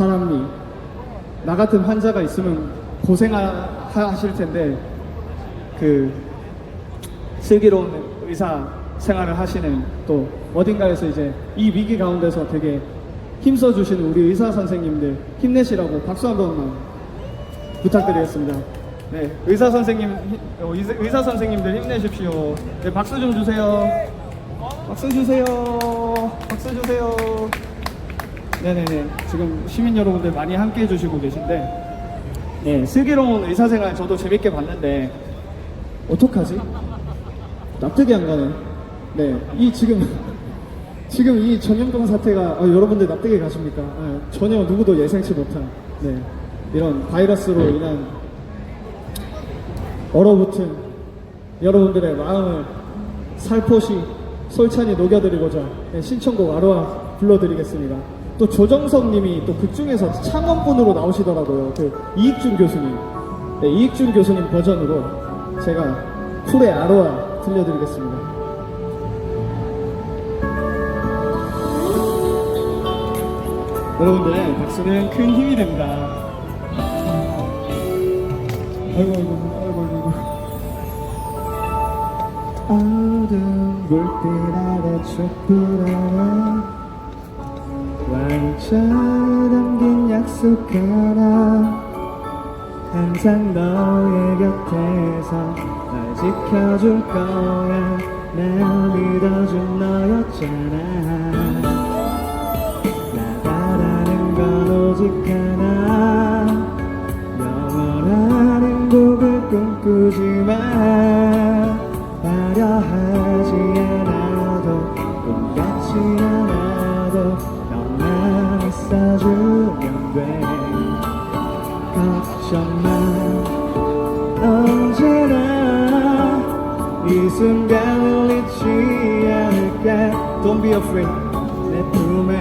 사람이 나 같은 환자가 있으면 고생하실 텐데 그 슬기로운 의사 생활을 하시는 또 어딘가에서 이제 이 위기 가운데서 되게 힘써 주시는 우리 의사 선생님들 힘내시라고 박수 한 번만 부탁드리겠습니다. 네, 의사 선생님 힘- 어, 의사 선생님들 힘내십시오. 네, 박수 좀 주세요. 박수 주세요. 박수 주세요. 네네네. 지금 시민 여러분들 많이 함께 해주시고 계신데, 네, 슬기로운 의사생활 저도 재밌게 봤는데, 어떡하지? 납득이 안 가네. 네, 이 지금, 지금 이 전염병 사태가, 어, 여러분들 납득이 가십니까? 아, 전혀 누구도 예상치 못한, 네, 이런 바이러스로 인한 얼어붙은 여러분들의 마음을 살포시 솔찬히 녹여드리고자 네, 신청곡 아로하 불러드리겠습니다. 또 조정석 님이 또 극중에서 창원분으로 나오시더라고요. 그 이익준 교수님. 네, 이익준 교수님 버전으로 제가 쿨의 아로하 들려드리겠습니다. 여러분들의 박수는 큰 힘이 됩니다. 아이고, 아이고, 아이고, 아이고. 어두운 불빛 아래 촛불 아래 왕자에 담긴 약속 하나 항상 너의 곁에서 날 지켜줄 거야. 날 믿어준 너였잖아. 나 바라는 건 오직 하나. 영원한 행복을 꿈꾸지만 화려하 정마 언제나 이 순간을 잊지 않을게 Don't be afraid. 내 품에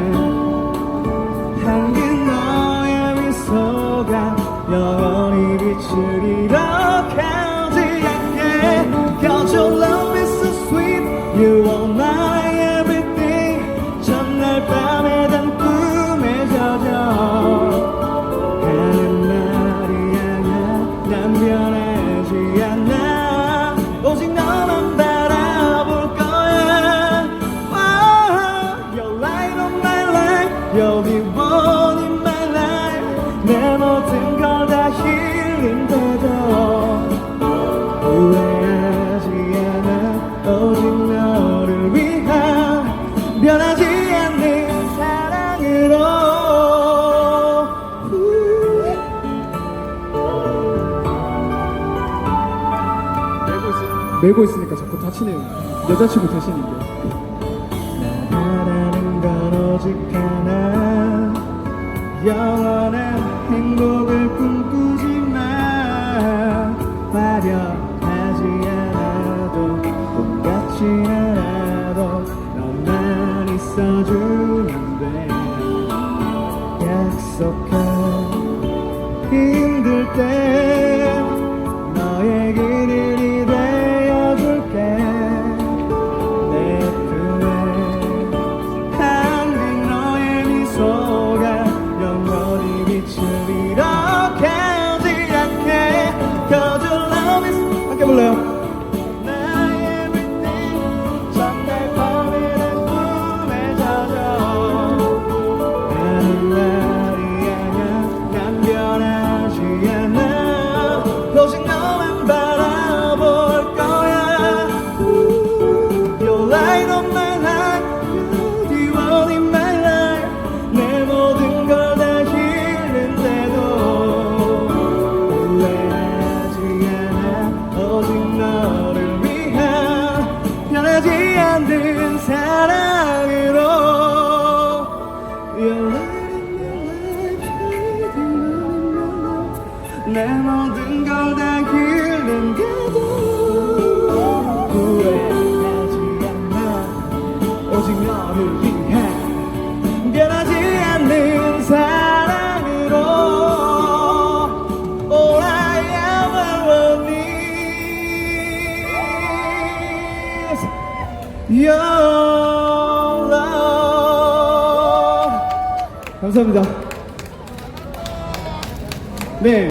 담긴 너의 미소가 영원히 잃 the one in my life 내 모든 걸 다 힐링돼도 후회하지 않아. 오직 너를 위한 변하지 않는 사랑으로. 메고, 있으니까 자꾸 다치네요. 여자친구 바라는 건 오직 하나 영원한 행복을 꿈꾸지만 화려하지 않아도 꿈 같지 않아도 너만 있어주면 돼. 약속 Léo. 감사합니다. 네.